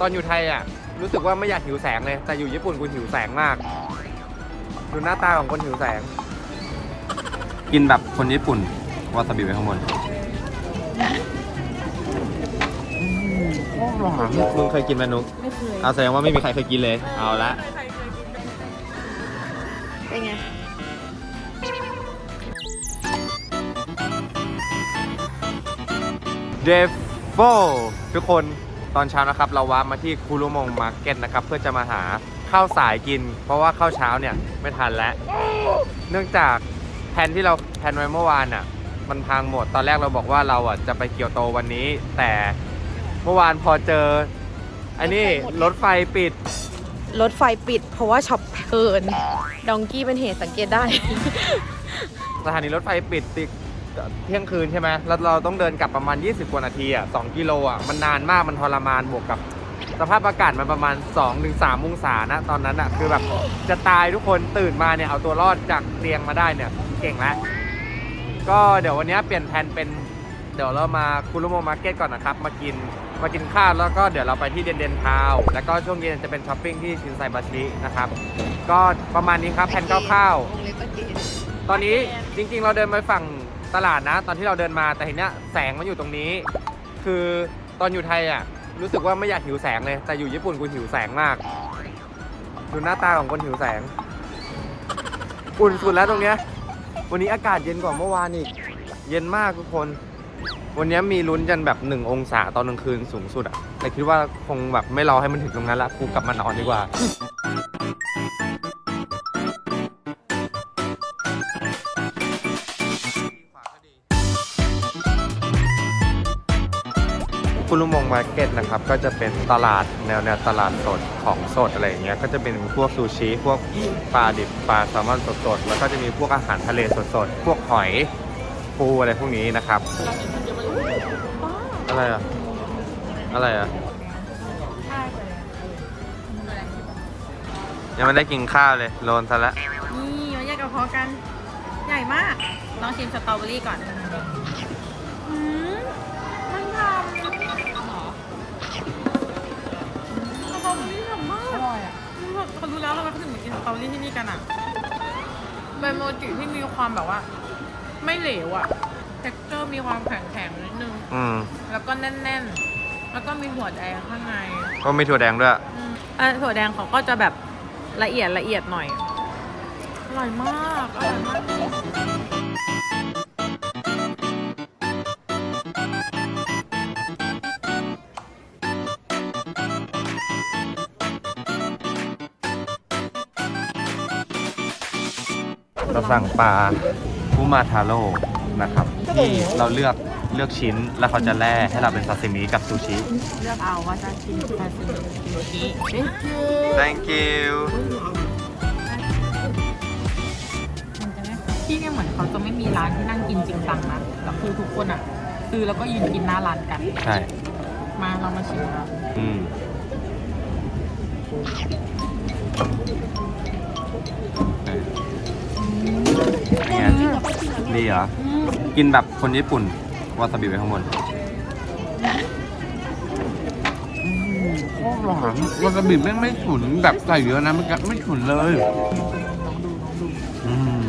ตอนอยู่ไทยอะ รู้สึกว่าไม่อยากหิวแสงเลย แต่อยู่ญี่ปุ่นกูหิวแสงมาก ดูหน้าตาของคนหิวแสง กินแบบคนญี่ปุ่นวาซาบิไว้ข้างบนมึงเคยกินไหมนุกไม่เคยเอาแสดงว่าไม่มีใครเคยกินเลย เอาละเป็นไง เดฟโฟทุกคน ตอนเช้านะครับเราว้าร์ปมาที่คูรุมงมาร์เก็ตนะครับเพื่อจะมาหาข้าวสายกิน เพราะว่าข้าวเช้าเนี่ยไม่ทันแล้ว เนื่องจากแผนที่เราแผนไว้เมื่อวานอะมันพังหมดตอนแรกเราบอกว่าเราอะจะไปเกียวโตวันนี้ แต่เมื่อวานพอเจออันนี้รถไฟปิด รถไฟปิด เพราะว่าช็อปเพลินดองกี้เป็นเหตุสังเกตได้ สถานีรถไฟปิดติ เที่ยงคืนใช่ไหมแล้วเราต้องเดินกลับประมาณ 20 กว่านาทีอะ2กิโลอะ มันนานมาก มันทรมาน บวกกับ สภาพอากาศมันประมาณ 2-3องศานะ ตอนนั้นอะ คือแบบจะตายทุกคนตื่นมาเนี่ย เอาตัวรอดจากเตียงมาได้เนี่ย เก่งแล้ว ก็เดี๋ยววันนี้เปลี่ยนแผนเป็น เดี๋ยวเรามาคุรุโมมาร์เก็ตก่อนนะครับ มากิน มากินข้าวแล้วก็เดี๋ยวเราไปที่เดนเดนทาวแล้วก็ช่วงเย็นจะเป็นช้อปปิ้งที่ชินไซบาชินะครับ ก็ประมาณนี้ครับแผนคร่าวๆ ตอนนี้จริงๆ เราเดินไปฝั่ง ตลาดนะ ตอนที่เราเดินมาแต่ทีเนี้ยแสงมันอยู่ตรงนี้ คือตอนอยู่ไทยอะรู้สึกว่าไม่อยากหิวแสงเลย แต่อยู่ญี่ปุ่นกูหิวแสงมาก ดูหน้าตาของคนหิวแสง อุ่นสุดแล้วตรงเนี้ย วันนี้อากาศเย็นกว่าเมื่อวานอีก เย็นมากทุกคน วันนี้มีลุ้นกันแบบหนึ่งองศาตอนกลางคืนสูงสุดอะ แต่คิดว่าคงแบบไม่รอให้มันถึงตรงนั้นละ กูกลับมานอนดีกว่า คุรุมงมาร์เก็ตนะครับก็จะเป็นตลาดแนวแนวตลาดสดของสดอะไรอย่างเงี้ยก็จะเป็นพวกซูชิพวกปลาดิบปลาแซลมอนสดๆแล้วก็จะมีพวกอาหารทะเลสดๆพวกหอยปูอะไรพวกนี้นะครับอะไรอะอะไรอะยังไม่ได้กินข้าวเลยโลนซะแล้วนี่มาแยกกระเพาะกัน ใหญ่มากลองชิมสตรอเบอรี่ก่อน รู้แล้วทำไมเขาถึงมากินสตรอเบอรี่ที่นี่กันอะเป็นโมจิที่มีความแบบว่า ไม่เหลวอะ เท็กเจอร์มีความแข็งๆนิดนึง อืมแล้วก็แน่นๆ แล้วก็มีหัวแดงข้างในก็มีถั่วแดงด้วยอืมอะถั่วแดงเขาก็จะแบบละเอียดละเอียดหน่อย อร่อยมาก อร่อยมาก เราสั่งปลาฟูมาทาโร่นะครับ ที่เราเลือกเลือกชิ้นแล้วเขาจะแล่ให้เราเป็นซาซิมิกับซูชิ เลือกเอาว่าจะชิมซาซิมิหรือซูชิ thank you ที่เนี่ยเหมือนเขาจะไม่มีร้านที่นั่งกินจริงจังนะแต่คือทุกคนอะซื้อแล้วก็ยืนกินหน้าร้านกัน ใช่ มาเรามาชิมกันอืม ดีเหรอ กินแบบคนญี่ปุ่น วาซาบิไว้ข้างบนโคตรหวานวาซาบิไม่งไม่ฉุนแบบใส่เยอะนะมันไม่ฉุนเลยอืม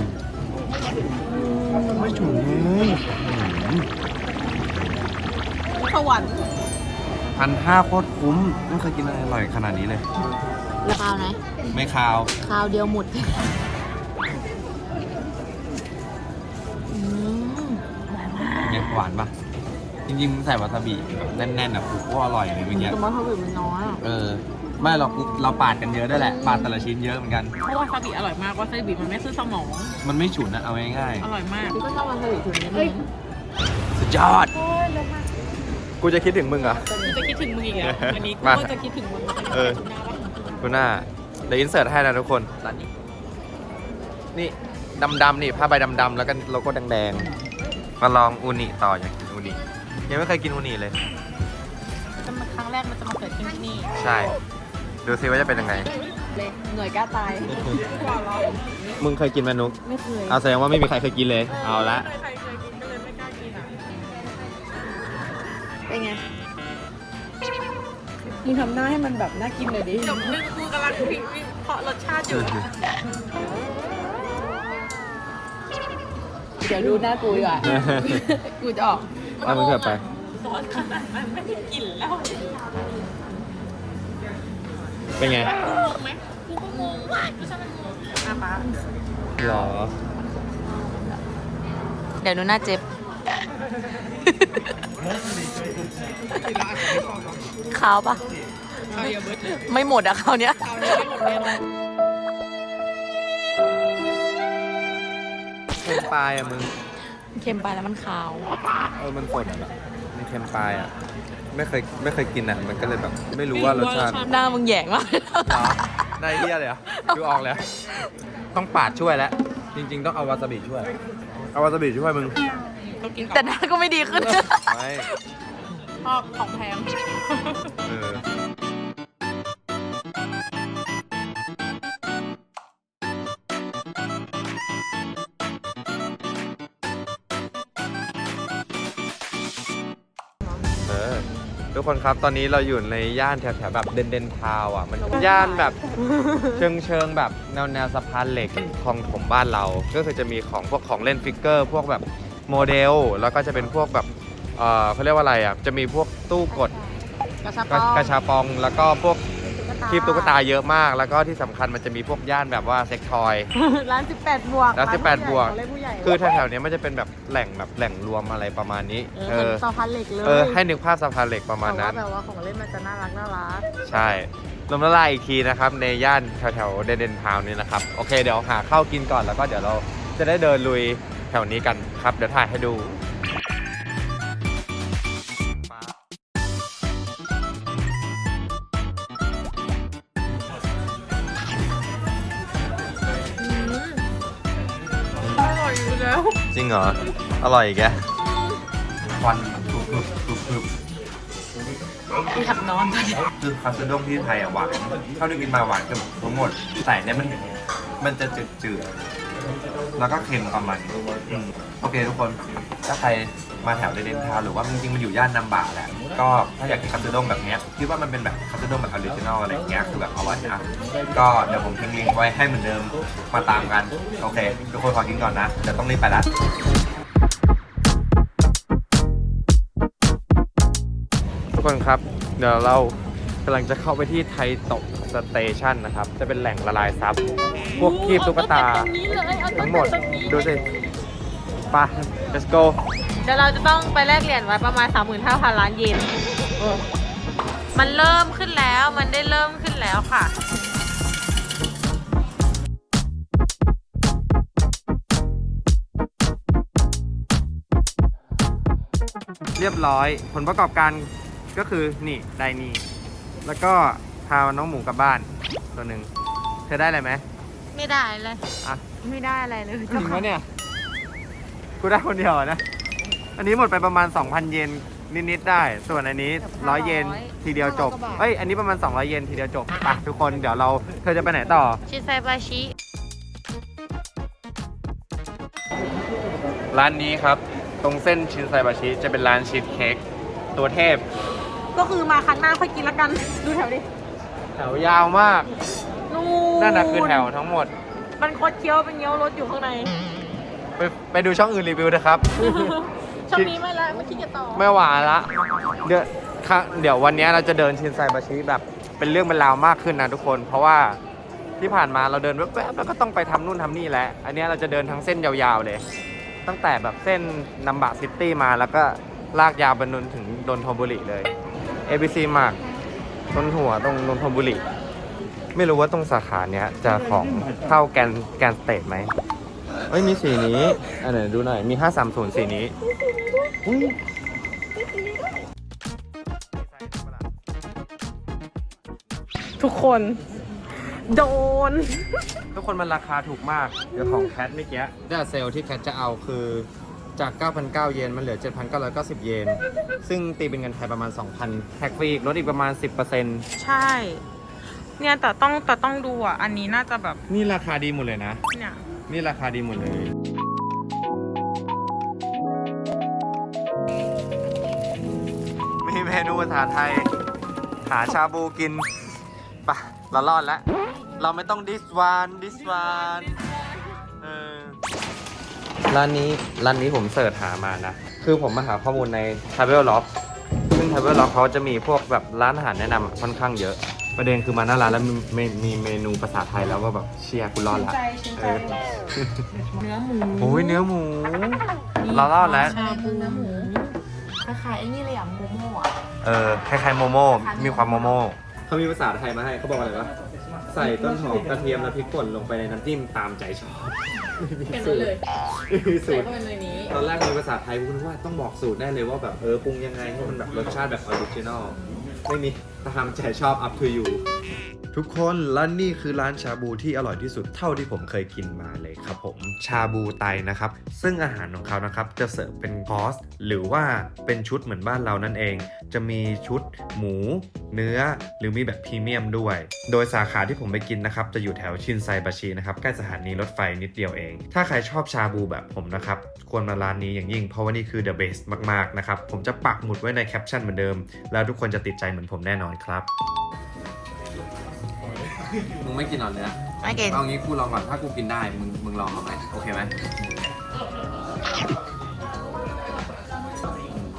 ไม่ฉุนเลยสวรรค์พันห้าโคตรคุ้มไม่เคยกินอะไรอร่อยขนาดนี้เลยราคาไหนไม่คาวคราวเดียวหมด หวานปะจริงๆใส่วาซาบิแบบแน่นๆอะกูก็อร่อยเลยเมื่อกี้ตัวมันเขาบิมันน้อยอะเออ ไม่เราเราปาดกันเยอะด้วยแหละ ปาดแต่ละชิ้นเยอะเหมือนกัน เพราะวาซาบิอร่อยมากวาซาบิมันไม่ซื้อสมอง มันไม่ฉุนนะเอาง่ายอร่อยมากพี่ก็ชอบวาซาบิถึงนิดนึงๆสุดยอด กูจะคิดถึงมึงเหรอ กูจะคิดถึงมึงอีกแล้ววันนี้กูมาก็จะคิดถึงมึงเออ กูหน้าเดี๋ยวอินเสิร์ตให้นะทุกคนร้านนี้ นี่ดำๆนี่ผ้าใบดำๆแล้วก็โลโก้แดงๆ มาลองอูนิต่ออยากกินอูนิยังไม่เคยกินอูนิเลย จะมาครั้งแรกมันจะมาเกิดขึ้นที่นี่ใช่ ดูซิว่าจะเป็นยังไง เลยเหนื่อยกล้าตายมึงเคยกินไหมนุกไม่เคยเอาแสดงว่าไม่มีใครเคยกินเลย เอาละ ใครเคยกินก็เลยไม่กล้ากินอะเป็นไงมึงทำหน้าให้มันแบบน่ากินเลยดิ เดี๋ยวนึกกูกำลังวิวิเคาะรสชาติอยู่ เดี๋ยวดูหน้ากูดีกว่า กูจะออก เอามันเกิดไป ซอสขนาดนั้นไม่ได้กลิ่นแล้วเป็นไงงงไหมกูก็งงพี่ชอบมันงงอะป้าหรอ เดี๋ยวดูหน้าเจ็บ ขาวปะเอาอย่าเบิดไม่หมดอะคราวเนี้ย เอาเนี่ยไม่หมดเลย ค็มปลายอะมึง เค็มไปแล้วมันขาว เออมันสดอะแบบมันเค็มปลายอะ ไม่เคยไม่เคยกินอะ มันก็เลยแบบ ไม่รู้ว่ารสชาติหน้ามึงแหยงมากเหรอได้เหี้ยเลยเหรอดูออกเลยเหรอต้องปาดช่วยแล้ว จริง ๆ ต้องเอาวาซาบิช่วย เอาวาซาบิช่วยมึง ต้องกินแต่หน้าก็ไม่ดีขึ้นไม่ ชอบของแพง เออเอ ทุกคนครับ ตอนนี้เราอยู่ในย่านแถวๆแบบเดนเดนทาวอะ มันย่านแบบ เชิงเชิงๆแบบแนวแนวสะพานเหล็กคลองถมบ้านเรา ก็คือจะมีของพวกของเล่นฟิกเกอร์ พวกแบบโมเดล แล้วก็จะเป็นพวกแบบเออเขาเรียกว่าอะไรอะ จะมีพวกตู้กดกระชับกระกระชาปองแล้วก็พวก คลิปตุ๊กตาเยอะมาก แล้วก็ที่สำคัญมันจะมีพวกย่านแบบว่าเซ็กทอย ร้าน 18 บวกร้าน18บวก ของเล่นผู้ใหญ่คือแถวๆเนี้ยมันจะเป็นแบบแหล่งแบบแหล่งรวมอะไรประมาณนี้ เออเหมือนสะพานเหล็กเลยเออให้นึกภาพสะพานเหล็กประมาณนั้น แต่ว่าแบบว่าของเล่นมันจะน่ารักน่ารัก ใช่ลมละลายอีกทีนะครับ ในย่านแถวๆเดนเดนทาวน์นี่นะครับ โอเค เดี๋ยวหาข้าวกินก่อนแล้วก็เดี๋ยวเราจะได้เดินลุยแถวนี้กันครับ เดี๋ยวถ่ายให้ดู จริงเหรอ อร่อยอีกแกควันกรุบกรุบกรุบกรุบกูอยากนอนคือคาสด้งที่ไทยอะหวานเท่าที่กินมาหวานเกือบทั้งหมดแต่เนี่ยมันมันจะจืดจืดๆ แล้วก็เค็มประมาณนี้อืมโอเคทุกคน ถ้าใครมาแถวเดนเดนทาวหรือว่าจริงๆมันอยู่ย่านนัมบะแหละ ก็ถ้าอยากกินคาสด้งแบบเนี้ยคิดว่ามันเป็นแบบคาสด้งแบบออริจินอลอะไรอย่างเงี้ยคือแบบอร่อยนะ ก็เดี๋ยวผมทิ้งลิงก์ไว้ให้เหมือนเดิมมาตามกัน โอเค ทุกคนขอกินก่อนนะเดี๋ยวต้องรีบไปละทุกคนครับ เดี๋ยวเรากำลังจะเข้าไปที่ไทโตะสเตชันนะครับ จะเป็นแหล่งละลายซับ พวกคีบตุ๊กตาตรงนี้เลยเอาทั้งหมดดูสิไป let's go เดี๋ยวเราจะต้องไปแลกเหรียญไว้ประมาณ 35,000 ล้านเยนมันเริ่มขึ้นแล้ว มันได้เริ่มขึ้นแล้วค่ะ เรียบร้อย ผลประกอบการก็คือนี่ได้นี่ แล้วก็พาน้องหมูกลับบ้านตัวหนึ่งเธอได้อะไรไหม ไม่ได้เลยอะ ไม่ได้อะไรเลยจริงปะเนี่ย กูได้คนเดียวอะนะ อันนี้หมดไปประมาณ 2,000 เยนนิดๆได้ ส่วนอันนี้100เยนทีเดียวจบ เอ้ย อันนี้ประมาณ 200 เยนทีเดียวจบไปทุกคน เดี๋ยวเรา เธอจะไปไหนต่อ ชิไซบาชิ ร้านนี้ครับ ตรงเส้นชินไซบาชิ จะเป็นร้านชีสเค้กตัวเทพ ก็คือมาครั้งหน้าค่อยกินแล้วกัน ดูแถวดิ แถวยาวมาก นู่นั่นนะคือแถวทั้งหมด มันคดเคี้ยวเป็นเงี้ยวรถอยู่ข้างใน ไปไปดูช่องอื่นรีวิวนะครับ ช่องนี้ไม่ละไม่คิดจะต่อไม่หวานละ เดี๋ยวค่ะเดี๋ยววันนี้เราจะเดินชินไซบาชิแบบ เป็นเรื่องเป็นราวมากขึ้นนะทุกคน เพราะว่าที่ผ่านมาเราเดินแว๊บๆแล้วก็ต้องไปทำนู่นทำนี่แหละ อันนี้เราจะเดินทั้งเส้นยาวๆเลย ตั้งแต่แบบเส้นนัมบะซิตี้มาแล้วก็ลากยาวไปนนถึงดนทบุรีเลย ABC มากต้นหัวตรงนนทบุรี ไม่รู้ว่าตรงสาขาเนี้ยจะของเท่าแกนแกนสเตทไหมเอ้ยมีสีนี้ อันไหนดูหน่อย มี 530 สีนี้อุ๊ยทุกคน โดน ทุกคนมันราคาถูกมาก เดี๋ยวของแคทเมื่อกี้ได้เซลที่แคทจะเอาคือจาก 9,900 เยน มันเหลือ 7,990 เยน ซึ่งตีเป็นเงินไทยประมาณ 2,000 แท็กฟรีอีกลดอีกประมาณ 10%ใช่ เนี่ยแต่ต้องแต่ต้องดูอะ อันนี้น่าจะแบบนี่ราคาดีหมดเลยนะ เนี่ยนี่ราคาดีหมดเลย มีเมนูภาษาไทย หาชาบูกินไปะเรารอดแล้ว เราไม่ต้องดิสวานดิสวานเออร้านนี้ร้านนี้ผมเสิร์ชหามานะ คือผมมาหาข้อมูลใน Travel Log ซึ่ง Travel Log เขาจะมีพวกแบบร้านอาหารแนะนำค่อนข้างเยอะ ประเด็นคือมาหน้าร้านแล้วมีมีมีเมนูภาษาไทยแล้วก็แบบเชียร์กูรอดละเออเนื้อหมูโอ้ยเนื้อหมู เรารอดแล้ว ชาบูเนื้อหมูคล้ายๆไอ้นี่เลยอะโมโม่อะเออคล้ายๆโมโม่ มีความโมโม่เขามีภาษาไทยมาให้เขาบอกอะไรวะใส่ต้นหอมกระเทียมและพริกป่นลงไปในน้ำจิ้มตามใจชอบแค่นั้นเลยมีสูใส่ตร เข้าไปในนี้ตอนแรกมีภาษาไทยกูนึกว่าต้องบอกสูตรแน่เลยว่าแบบเออปรุงยังไงให้มันแบบรสชาติแบบออริจินอล ไม่มีตามใจชอบ up to you ทุกคนและนี่คือร้านชาบูที่อร่อยที่สุดเท่าที่ผมเคยกินมาเลยครับผมชาบูไตนะครับ ซึ่งอาหารของเขานะครับจะเสิร์ฟเป็นคอสหรือว่าเป็นชุดเหมือนบ้านเรานั่นเอง จะมีชุดหมู เนื้อหรือมีแบบพรีเมียมด้วย โดยสาขาที่ผมไปกินนะครับ จะอยู่แถวชินไซบาชินะครับใกล้สถานีรถไฟนิดเดียวเอง ถ้าใครชอบชาบูแบบผมนะครับ ควรมาร้านนี้อย่างยิ่ง เพราะว่านี่คือ the best มากๆนะครับผมจะปักหมุดไว้ในแคปชั่นเหมือนเดิม แล้วทุกคนจะติดใจเหมือนผมแน่นอนครับ มึงไม่กินหรอเนื้อไม่กินเอางี้กูลองก่อนถ้ากูกินได้ มึงมึงลองเอาไหมโอเคไหม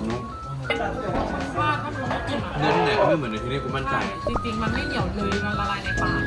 นุ๊กว่าถ้ามึงไม่กินอะเนื้อที่ไหนก็ไม่เหมือนในที่นี่กูมั่นใจ จริงๆ มันไม่เหนียวเลย มันละลายในปาก